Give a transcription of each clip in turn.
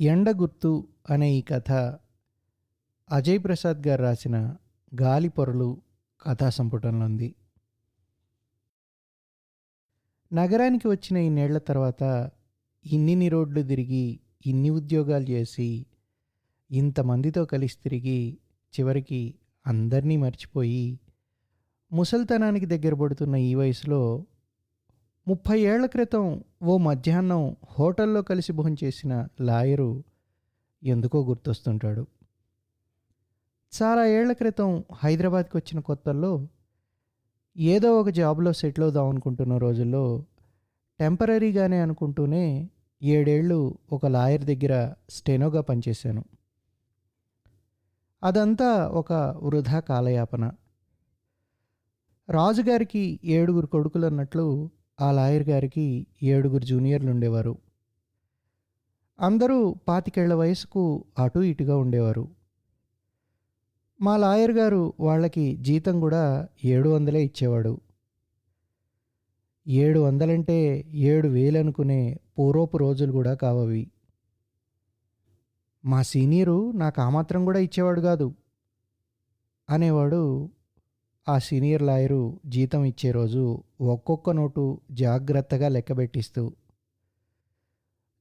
ఎండగుర్తు అనే ఈ కథ అజయ్ ప్రసాద్ గారు రాసిన గాలి పొరలు కథా సంపుటంలో ఉంది. నగరానికి వచ్చిన ఇన్నేళ్ళ తర్వాత ఇన్నిన్ని రోడ్లు తిరిగి ఇన్ని ఉద్యోగాలు చేసి ఇంతమందితో కలిసి తిరిగి చివరికి అందరినీ మర్చిపోయి ముసల్తనానికి దగ్గర పడుతున్న ఈ వయసులో ముప్పై ఏళ్ళ క్రితం ఓ మధ్యాహ్నం హోటల్లో కలిసి భోంచేసిన లాయరు ఎందుకో గుర్తొస్తుంటాడు. చాలా ఏళ్ళ క్రితం హైదరాబాద్కి వచ్చిన కొత్తల్లో ఏదో ఒక జాబ్లో సెటిల్ అవుదాం అనుకుంటున్న రోజుల్లో టెంపరీగానే అనుకుంటూనే ఏడేళ్ళు ఒక లాయర్ దగ్గర స్టెనోగా పనిచేశాను. అదంతా ఒక వృధా కాలయాపన. రాజుగారికి ఏడుగురు కొడుకులు అన్నట్లు ఆ లాయర్ గారికి ఏడుగురు జూనియర్లు ఉండేవారు. అందరూ పాతికేళ్ళ వయసుకు అటు ఇటుగా ఉండేవారు. మా లాయర్ గారు వాళ్ళకి జీతం కూడా ఏడు వందలే ఇచ్చేవాడు. ఏడు వందలంటే ఏడు వేలు అనుకునే పూర్వపు రోజులు కూడా కావవి. మా సీనియరు నాకు ఆ మాత్రం కూడా ఇచ్చేవాడు కాదు అనేవాడు ఆ సీనియర్ లాయరు జీతం ఇచ్చే రోజు ఒక్కొక్క నోటు జాగ్రత్తగా లెక్కబెట్టిస్తూ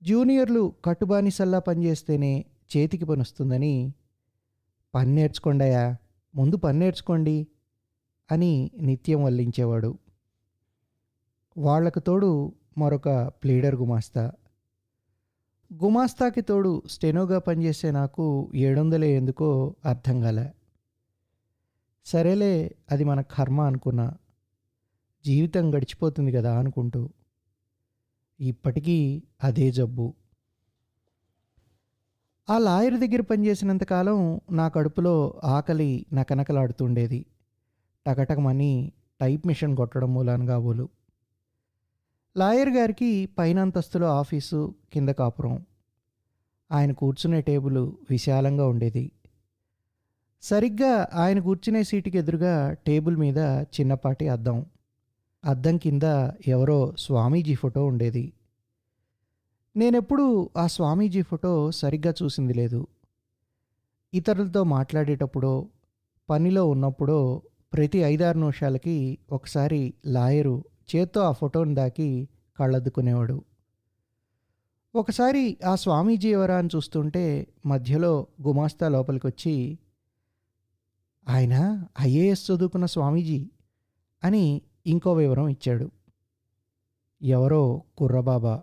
జూనియర్లు కట్టుబానిసల్లా పనిచేస్తేనే చేతికి పనొస్తుందని పని నేర్చుకోండాయా ముందు పని నేర్చుకోండి అని నిత్యం వల్లించేవాడు. వాళ్ళకు తోడు మరొక ప్లీడర్ గుమాస్తా. గుమాస్తాకి తోడు స్టెనోగా పనిచేసే నాకు ఏడొందలే ఎందుకో అర్థం కాలే సరేలే అది మన కర్మ అనుకున్నా. జీవితం గడిచిపోతుంది కదా అనుకుంటూ. ఇప్పటికీ అదే జబ్బు. ఆ లాయర్ దగ్గర పనిచేసినంతకాలం నా కడుపులో ఆకలి నకనకలాడుతుండేది. టకటకమని టైప్ మిషన్ కొట్టడం మూలానగా కాబోలు లాయర్ గారికి పైన అంతస్తులో ఆఫీసు కింద కాపురం. ఆయన కూర్చునే టేబుల్ విశాలంగా ఉండేది. సరిగ్గా ఆయన కూర్చునే సీటుకి ఎదురుగా టేబుల్ మీద చిన్నపాటి అద్దం. అద్దం కింద ఎవరో స్వామీజీ ఫోటో ఉండేది. నేనెప్పుడు ఆ స్వామీజీ ఫోటో సరిగ్గా చూసింది లేదు. ఇతరులతో మాట్లాడేటప్పుడో పనిలో ఉన్నప్పుడో ప్రతి ఐదారు నిమిషాలకి ఒకసారి లాయరు చేత్తో ఆ ఫోటోని దాకి కళ్ళద్దుకునేవాడు. ఒకసారి ఆ స్వామీజీ ఎవరా అని చూస్తుంటే మధ్యలో గుమాస్తా లోపలికొచ్చి ఆయన ఐఏఎస్ చదువుకున్న స్వామీజీ అని ఇంకో వివరం ఇచ్చాడు. ఎవరో కుర్రబాబా.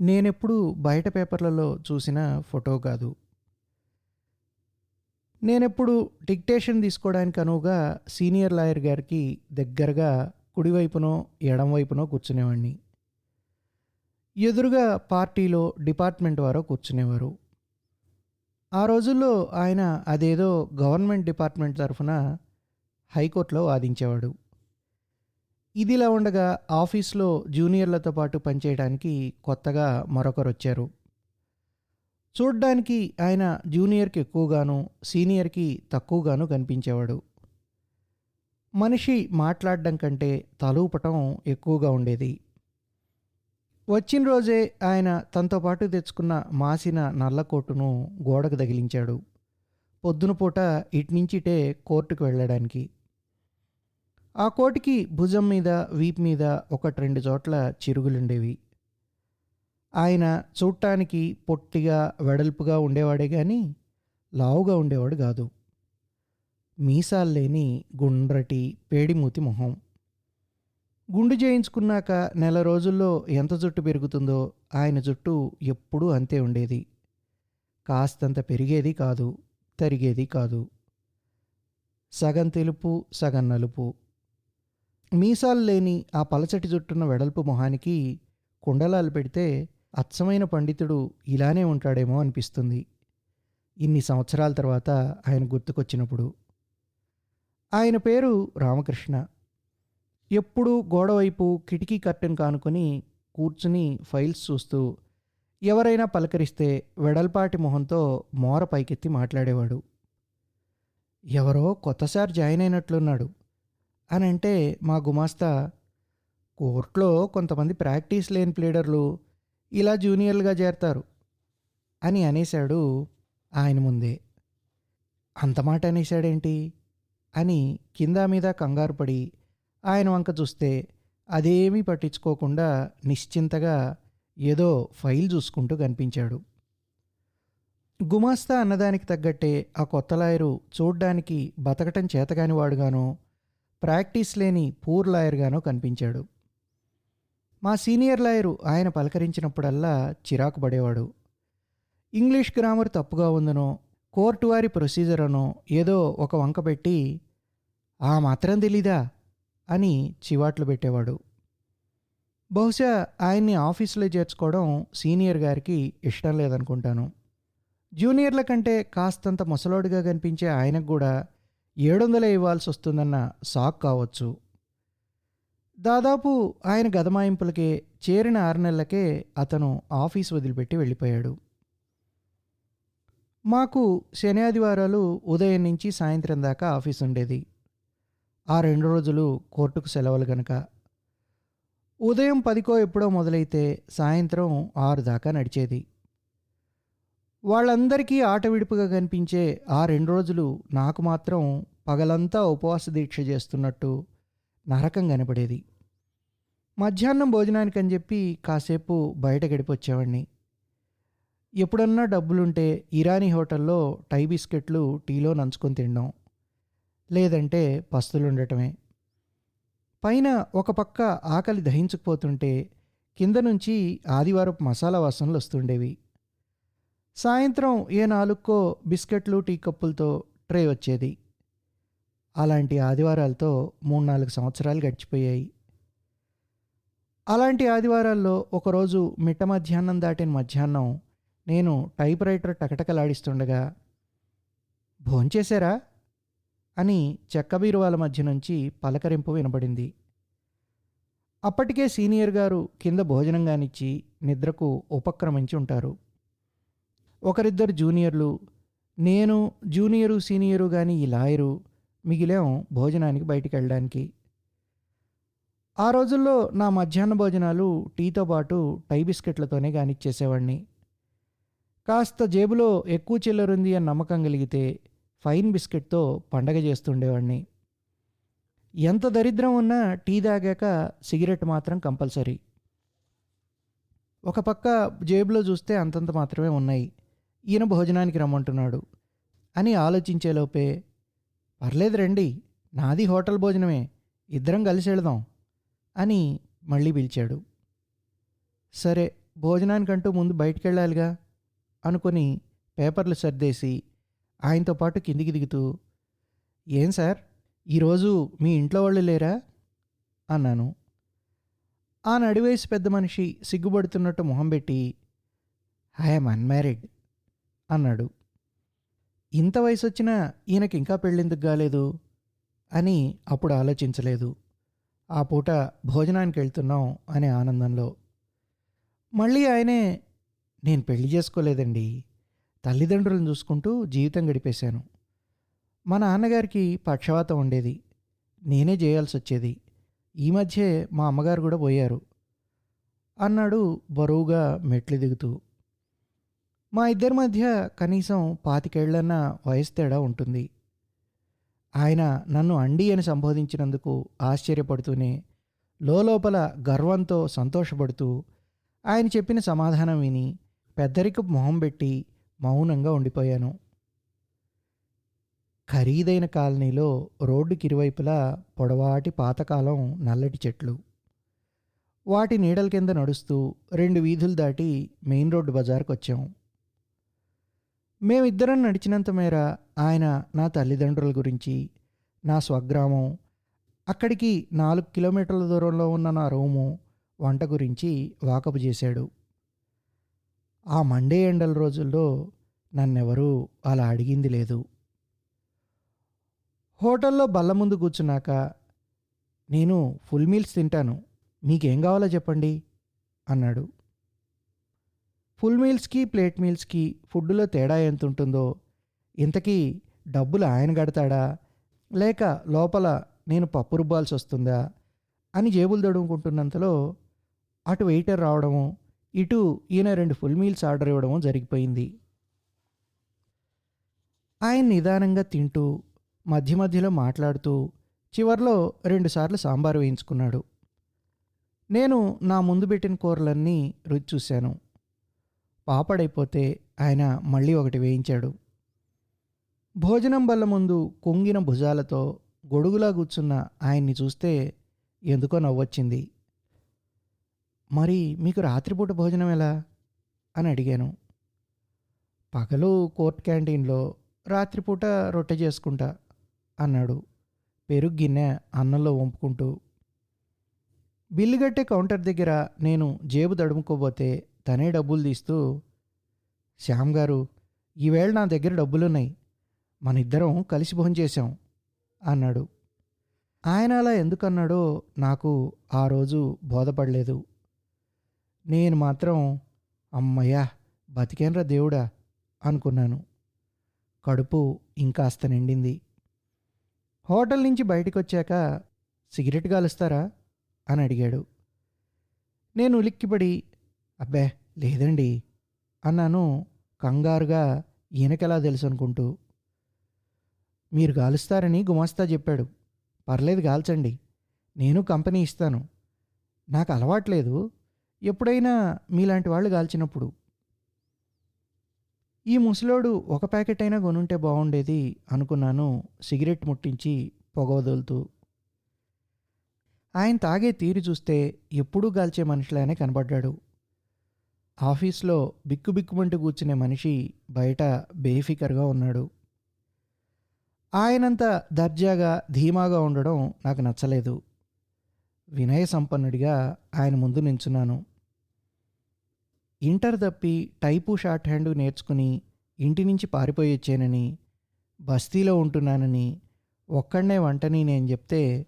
నేనెప్పుడు బయట పేపర్లలో చూసిన ఫోటో కాదు. నేనెప్పుడు డిక్టేషన్ తీసుకోవడానికి అనువుగా సీనియర్ లాయర్ గారికి దగ్గరగా కుడివైపునో ఎడంవైపునో కూర్చునేవాడిని ఎదురుగా పార్టీలో డిపార్ట్మెంట్ వారో కూర్చునేవారు. ఆ రోజుల్లో ఆయన అదేదో గవర్నమెంట్ డిపార్ట్మెంట్ తరఫున హైకోర్టులో వాదించేవాడు. ఇదిలా ఉండగా ఆఫీస్లో జూనియర్లతో పాటు పనిచేయడానికి కొత్తగా మరొకరు వచ్చారు చూడ్డానికి ఆయన జూనియర్కి ఎక్కువగాను సీనియర్కి తక్కువగాను కనిపించేవాడు. మనిషి మాట్లాడడం కంటే తలూపటం ఎక్కువగా ఉండేది. వచ్చిన రోజే ఆయన తనతో పాటు తెచ్చుకున్న మాసిన నల్లకోటును గోడకు తగిలించాడు. పొద్దున పూట ఇట్నుంచిటే కోర్టుకు వెళ్ళడానికి. ఆ కోటికి భుజం మీద వీపు మీద ఒకటి రెండు చోట్ల చిరుగులుండేవి. ఆయన చూడటానికి పొట్టిగా వెడల్పుగా ఉండేవాడే కానీ లావుగా ఉండేవాడు కాదు. మీసాలు లేని గుండ్రటి పేడిమూతి మొహం. గుండు చేయించుకున్నాక నెల రోజుల్లో ఎంత జుట్టు పెరుగుతుందో ఆయన జుట్టు ఎప్పుడూ అంతే ఉండేది. కాస్తంత పెరిగేది కాదు తరిగేది కాదు. సగం తెలుపు సగం నలుపు. మీసాలు లేని ఆ పలచటి జుట్టున్న వెడల్పు మొహానికి కుండలాలు పెడితే అచ్చమైన పండితుడు ఇలానే ఉంటాడేమో అనిపిస్తుంది. ఇన్ని సంవత్సరాల తర్వాత ఆయన గుర్తుకొచ్చినప్పుడు. ఆయన పేరు రామకృష్ణ. ఎప్పుడూ గోడవైపు కిటికీ కర్టెన్ కానుకొని కూర్చుని ఫైల్స్ చూస్తూ ఎవరైనా పలకరిస్తే వెడల్పాటి మొహంతో మోర పైకెత్తి మాట్లాడేవాడు. ఎవరో కొత్తసారి జాయిన్ అయినట్లున్నాడు అని అంటే మా గుమాస్తా కోర్టులో కొంతమంది ప్రాక్టీస్ లేని ప్లేడర్లు ఇలా జూనియర్లుగా చేరతారు అని అనేశాడు ఆయన ముందే. అంత మాట అనేశాడేంటి? అని కింద మీద కంగారు పడి ఆయన వంక చూస్తే అదేమీ పట్టించుకోకుండా నిశ్చింతగా ఏదో ఫైల్ చూసుకుంటూ కనిపించాడు. గుమాస్తా అన్నదానికి తగ్గట్టే ఆ కొత్త లాయరు చూడ్డానికి బతకటం చేతగాని వాడుగానో ప్రాక్టీస్ లేని పూర్ లాయర్గానో కనిపించాడు. మా సీనియర్ లాయరు ఆయన పలకరించినప్పుడల్లా చిరాకు పడేవాడు. ఇంగ్లీష్ గ్రామర్ తప్పుగా ఉందనో కోర్టు వారి ప్రొసీజర్ అనో ఏదో ఒక వంక పెట్టి ఆ మాత్రం తెలీదా? అని చివాట్లు పెట్టేవాడు. బహుశా ఆయన్ని ఆఫీసులో చేర్చుకోవడం సీనియర్ గారికి ఇష్టం లేదనుకుంటాను. జూనియర్ల కంటే కాస్తంత ముసలోడిగా కనిపించే ఆయనకు కూడా ఏడు వందలే ఇవ్వాల్సి వస్తుందన్న సాక్ కావచ్చు. దాదాపు ఆయన గదమాయింపులకే చేరిన ఆరు నెలలకే అతను ఆఫీస్ వదిలిపెట్టి వెళ్ళిపోయాడు. మాకు శని ఆదివారాలు ఉదయం నుంచి సాయంత్రం దాకా ఆఫీస్ ఉండేది ఆ రెండు రోజులు కోర్టుకు సెలవులు గనక. ఉదయం పదికో ఎప్పుడో మొదలైతే సాయంత్రం ఆరు దాకా నడిచేది. వాళ్ళందరికీ ఆట విడుపుగా కనిపించే ఆ రెండు రోజులు నాకు మాత్రం పగలంతా ఉపవాస దీక్ష చేస్తున్నట్టు నరకం కనపడేది. మధ్యాహ్నం భోజనానికని చెప్పి కాసేపు బయట గడిపొచ్చేవాడిని ఎప్పుడన్నా డబ్బులుంటే ఇరానీ హోటల్లో టై బిస్కెట్లు టీలో నంచుకొని తినడం. లేదంటే పస్తులుండటమే పైన ఒక పక్క ఆకలి దహించుకుపోతుంటే కింద నుంచి ఆదివారపు మసాలా వాసనలు వస్తుండేవి. సాయంత్రం ఏ నాలుగుకో బిస్కెట్లు టీ కప్పులతో ట్రే వచ్చేది. అలాంటి ఆదివారాలతో మూడు నాలుగు సంవత్సరాలు గడిచిపోయాయి. అలాంటి ఆదివారాల్లో ఒకరోజు మిట్ట మధ్యాహ్నం దాటిన మధ్యాహ్నం నేను టైప్ రైటర్ టకటకలాడిస్తుండగా భోంచేశారా? అని చెక్క బీరువాల మధ్య నుంచి పలకరింపు వినబడింది. అప్పటికే సీనియర్ గారు కింద భోజనం కానిచ్చి నిద్రకు ఉపక్రమించి ఉంటారు. ఒకరిద్దరు జూనియర్లు నేను జూనియరు సీనియరు కానీ ఈ లాయరు మిగిలాం భోజనానికి బయటికి వెళ్ళడానికి. ఆ రోజుల్లో నా మధ్యాహ్న భోజనాలు టీతో పాటు టై బిస్కెట్లతోనే కానిచ్చేసేవాడిని కాస్త జేబులో ఎక్కువ చిల్లరుంది అని నమ్మకం కలిగితే ఫైన్ బిస్కెట్తో పండగ చేస్తుండేవాడిని. ఎంత దరిద్రం ఉన్నా టీ తాగాక సిగరెట్ మాత్రం కంపల్సరీ. ఒక పక్క జేబులో చూస్తే అంతంత మాత్రమే ఉన్నాయి. ఈయన భోజనానికి రమ్మంటున్నాడు. అని ఆలోచించేలోపే పర్లేదు రండి నాది హోటల్ భోజనమే ఇద్దరం కలిసి వెళదాం అని మళ్ళీ పిలిచాడు. సరే భోజనానికంటూ ముందు బయటికి వెళ్ళాలిగా అనుకొని పేపర్లు సర్దేసి ఆయనతో పాటు కిందికి దిగుతూ ఏం సార్? ఈరోజు మీ ఇంట్లో వాళ్ళు లేరా? అన్నాను. ఆ నడివేసి పెద్ద మనిషి సిగ్గుపడుతున్నట్టు మొహం పెట్టి ఐఎమ్ అన్మ్యారీడ్ అన్నాడు. ఇంత వయసు వచ్చినా ఈయనకి ఇంకా పెళ్ళెందుకు కాలేదు అని అప్పుడు ఆలోచించలేదు. ఆ పూట భోజనానికి వెళ్తున్నాం అనే ఆనందంలో. మళ్ళీ ఆయనే నేను పెళ్ళి చేసుకోలేదండి. తల్లిదండ్రులను చూసుకుంటూ జీవితం గడిపేశాను. మా నాన్నగారికి పక్షవాతం ఉండేది. నేనే చేయాల్సి వచ్చేది ఈ మధ్యే మా అమ్మగారు కూడా పోయారు. అన్నాడు బరువుగా మెట్లు దిగుతూ. మా ఇద్దరి మధ్య కనీసం పాతికేళ్ళన్న వయసు తేడా ఉంటుంది. ఆయన నన్ను అండి అని సంబోధించినందుకు ఆశ్చర్యపడుతూనే లోపల గర్వంతో సంతోషపడుతూ ఆయన చెప్పిన సమాధానం విని పెద్దరికి మొహం పెట్టి మౌనంగా ఉండిపోయాను. ఖరీదైన కాలనీలో రోడ్డుకి ఇరువైపులా పొడవాటి పాతకాలం నల్లటి చెట్లు. వాటి నీడల కింద నడుస్తూ రెండు వీధులు దాటి మెయిన్ రోడ్డు బజార్కు వచ్చాం మేమిద్దరం నడిచినంత మేర ఆయన నా తల్లిదండ్రుల గురించి నా స్వగ్రామం అక్కడికి నాలుగు కిలోమీటర్ల దూరంలో ఉన్న నా రూము వంట గురించి వాకపు చేశాడు. ఆ మండే ఎండల రోజుల్లో నన్నెవరూ అలా అడిగింది లేదు. హోటల్లో బల్ల ముందు కూర్చున్నాక నేను ఫుల్ మీల్స్ తింటాను మీకేం కావాలో చెప్పండి అన్నాడు. ఫుల్ మీల్స్కి ప్లేట్ మీల్స్కి ఫుడ్లో తేడా ఎంత ఉంటుందో ఇంతకీ డబ్బులు ఆయన కడతాడా లేక లోపల నేను పప్పు రుబ్బాల్సి వస్తుందా అని జేబులు దడుముకుంటున్నంతలో అటు వెయిటర్ రావడము ఇటు ఈయన రెండు ఫుల్ మీల్స్ ఆర్డర్ ఇవ్వడం జరిగిపోయింది. ఆయన నిదానంగా తింటూ మధ్య మధ్యలో మాట్లాడుతూ చివర్లో రెండుసార్లు సాంబారు వేయించుకున్నాడు. నేను నా ముందు పెట్టిన కూరలన్నీ రుచి చూశాను. పాపడైపోతే ఆయన మళ్ళీ ఒకటి వేయించాడు. భోజనం బల్ల ముందు కొంగిన భుజాలతో గొడుగులా కూర్చున్న ఆయన్ని చూస్తే ఎందుకో నవ్వొచ్చింది. మరి మీకు రాత్రిపూట భోజనం ఎలా? అని అడిగాను. పగలు కోర్ట్ క్యాంటీన్లో రాత్రిపూట రొట్టె చేసుకుంటా అన్నాడు. పెరుగు గిన్నె అన్నంలో వంపుకుంటూ. బిల్లు కట్టే కౌంటర్ దగ్గర నేను జేబు తడుముకోబోతే తనే డబ్బులు తీస్తూ శ్యామ్ గారు ఈవేళ నా దగ్గర డబ్బులున్నాయి మన ఇద్దరం కలిసి భోంచేశాం అన్నాడు. ఆయన అలా ఎందుకన్నాడో నాకు ఆ రోజు బోధపడలేదు. నేను మాత్రం అమ్మయ్యా బతికేనరా దేవుడా అనుకున్నాను. కడుపు ఇంకాస్త నిండింది. హోటల్ నుంచి బయటకు వచ్చాక సిగరెట్ కాలుస్తారా అని అడిగాడు. నేను ఉలిక్కిపడి అబ్బే లేదండి అన్నాను కంగారుగా ఈయనకెలా తెలుసు అనుకుంటూ. మీరు గాలుస్తారని గుమాస్తా చెప్పాడు. పర్లేదు గాల్చండి. నేను కంపెనీ ఇస్తాను. నాకు అలవాట్లేదు. ఎప్పుడైనా మీలాంటి వాళ్ళు కాల్చినప్పుడు ఈ ముసలోడు ఒక ప్యాకెట్ అయినా కొనుంటే బాగుండేది అనుకున్నాను. సిగరెట్ ముట్టించి పొగ వదులుతూ. ఆయన తాగే తీరు చూస్తే ఎప్పుడూ గాల్చే మనిషిలానే కనబడ్డాడు. ఆఫీస్లో బిక్కుబిక్కుమంటూ కూర్చునే మనిషి బయట బేఫికర్గా ఉన్నాడు. ఆయనంత దర్జాగా ధీమాగా ఉండడం నాకు నచ్చలేదు. వినయ సంపన్నుడిగా ఆయన ముందు నించున్నాను. ఇంటర్ తప్పి టైపు షార్ట్ హ్యాండ్ నేర్చుకుని ఇంటి నుంచి పారిపోయి వచ్చానని బస్తీలో ఉంటున్నానని ఒక్కడనే వంటని నేను చెప్తే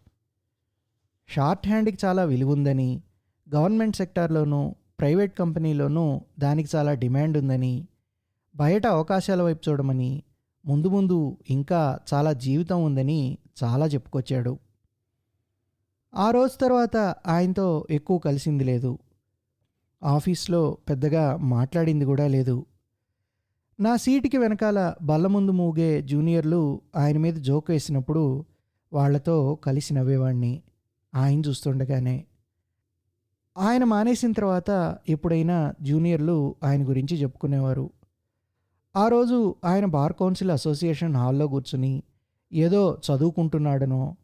షార్ట్ హ్యాండ్కి చాలా విలువ ఉందని గవర్నమెంట్ సెక్టార్లోనూ ప్రైవేట్ కంపెనీలోనూ దానికి చాలా డిమాండ్ ఉందని బయట అవకాశాల వైపు చూడమని ముందు ముందు ఇంకా చాలా జీవితం ఉందని చాలా చెప్పుకొచ్చాడు. ఆ రోజు తర్వాత ఆయనతో ఎక్కువ కలిసింది లేదు. ఆఫీస్లో పెద్దగా మాట్లాడింది కూడా లేదు. నా సీటుకి వెనకాల బల్ల ముందు మూగే జూనియర్లు ఆయన మీద జోక్ వేసినప్పుడు వాళ్ళతో కలిసి నవ్వేవాడిని ఆయన చూస్తుండగానే ఆయన మానేసిన తర్వాత ఎప్పుడైనా జూనియర్లు ఆయన గురించి చెప్పుకునేవారు. ఆ రోజు ఆయన బార్ కౌన్సిల్ అసోసియేషన్ హాల్లో కూర్చుని ఏదో చదువుకుంటున్నాడనో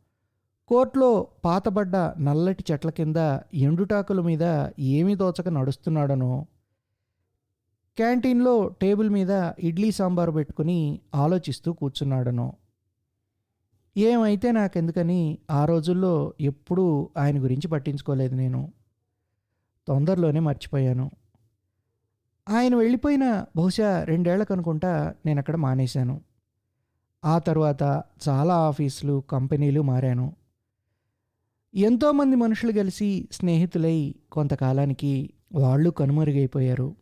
కోర్టులో పాతబడ్డ నల్లటి చెట్ల కింద ఎండుటాకుల మీద ఏమీ తోచక నడుస్తున్నాడనో క్యాంటీన్లో టేబుల్ మీద ఇడ్లీ సాంబారు పెట్టుకుని ఆలోచిస్తూ కూర్చున్నాడనో. ఏమైతే నాకెందుకని ఆ రోజుల్లో ఎప్పుడూ ఆయన గురించి పట్టించుకోలేదు నేను. తొందరలోనే మర్చిపోయాను. ఆయన వెళ్ళిపోయిన బహుశా రెండేళ్ళకు అనుకుంటా నేను అక్కడ మానేశాను. ఆ తర్వాత చాలా ఆఫీసులు కంపెనీలు మారాను. ఎంతోమంది మనుషులు కలిసి స్నేహితులై కొంతకాలానికి వాళ్ళు కనుమరుగైపోయారు.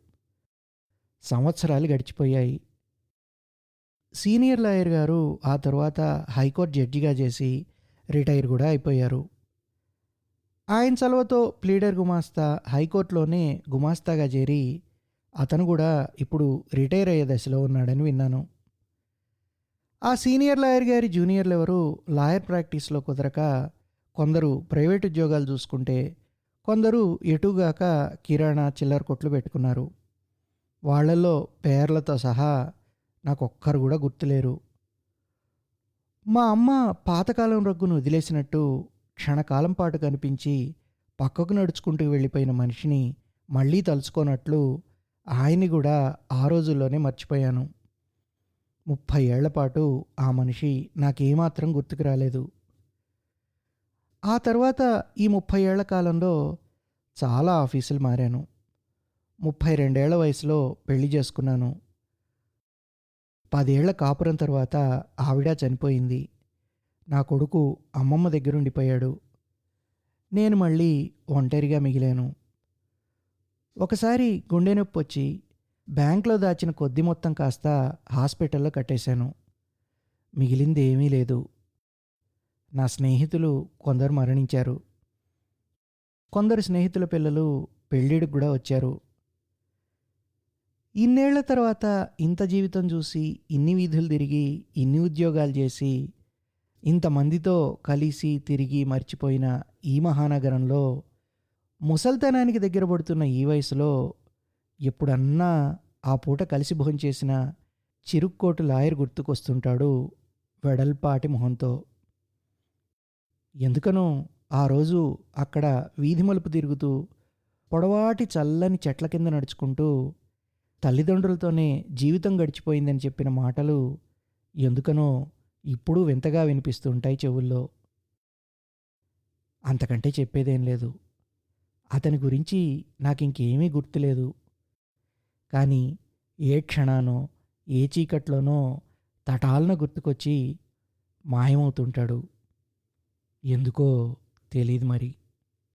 సంవత్సరాలు గడిచిపోయాయి. సీనియర్ లాయర్ గారు ఆ తర్వాత హైకోర్టు జడ్జిగా చేసి రిటైర్ కూడా అయిపోయారు. ఆయన చలవతో ప్లీడర్ గుమాస్తా హైకోర్టులోనే గుమాస్తాగా చేరి అతను కూడా ఇప్పుడు రిటైర్ అయ్యే దశలో ఉన్నాడని విన్నాను. ఆ సీనియర్ లాయర్ గారి జూనియర్లు ఎవరు లాయర్ ప్రాక్టీస్లో కుదరక కొందరు ప్రైవేట్ ఉద్యోగాలు చూసుకుంటే కొందరు ఎటుగాక కిరాణా చిల్లర కొట్లు పెట్టుకున్నారు. వాళ్ళల్లో పేర్లతో సహా నాకు ఒక్కరు కూడా గుర్తులేరు. మా అమ్మ పాతకాలం రగ్గును వదిలేసినట్టు క్షణకాలం పాటు కనిపించి పక్కకు నడుచుకుంటూ వెళ్ళిపోయిన మనిషిని మళ్ళీ తలుచుకోనట్లు ఆయన్ని కూడా ఆ రోజుల్లోనే మర్చిపోయాను. ముప్పై ఏళ్ళ పాటు ఆ మనిషి నాకేమాత్రం గుర్తుకు రాలేదు. ఆ తర్వాత ఈ ముప్పై ఏళ్ళ కాలంలో చాలా ఆఫీసులు మారాను. ముప్పై రెండేళ్ళ వయసులో పెళ్ళి చేసుకున్నాను. పదేళ్ళ కాపురం తర్వాత ఆవిడ చనిపోయింది. నా కొడుకు అమ్మమ్మ దగ్గరుండిపోయాడు నేను మళ్ళీ ఒంటరిగా మిగిలాను. ఒకసారి గుండె నొప్పి వచ్చి బ్యాంక్లో దాచిన కొద్ది మొత్తం కాస్త హాస్పిటల్లో కట్టేశాను. మిగిలింది ఏమీ లేదు. నా స్నేహితులు కొందరు మరణించారు. కొందరు స్నేహితుల పిల్లలు పెళ్ళిడికి కూడా వచ్చారు. ఇన్నేళ్ళ తర్వాత ఇంత జీవితం చూసి ఇన్ని వీధులు తిరిగి ఇన్ని ఉద్యోగాలు చేసి ఇంతమందితో కలిసి తిరిగి మర్చిపోయిన ఈ మహానగరంలో ముసల్తనానికి దగ్గర పడుతున్న ఈ వయసులో ఎప్పుడన్నా ఆ పూట కలిసి భోంచేసిన చిరుక్కోటు లాయర్ గుర్తుకొస్తుంటాడు వెడల్పాటి మొహంతో. ఎందుకనో ఆ రోజు అక్కడ వీధి మలుపు తిరుగుతూ పొడవాటి చల్లని చెట్ల కింద నడుచుకుంటూ తల్లిదండ్రులతోనే జీవితం గడిచిపోయిందని చెప్పిన మాటలు ఎందుకనో ఇప్పుడు వింతగా వినిపిస్తుంటాయి చెవుల్లో. అంతకంటే చెప్పేదేం లేదు. అతని గురించి నాకు ఇంకేమీ గుర్తులేదు. కానీ ఏ క్షణానో ఏ చీకట్లోనో తటాలన గుర్తుకొచ్చి మాయమవుతుంటాడు. ఎందుకో తెలియదు మరి.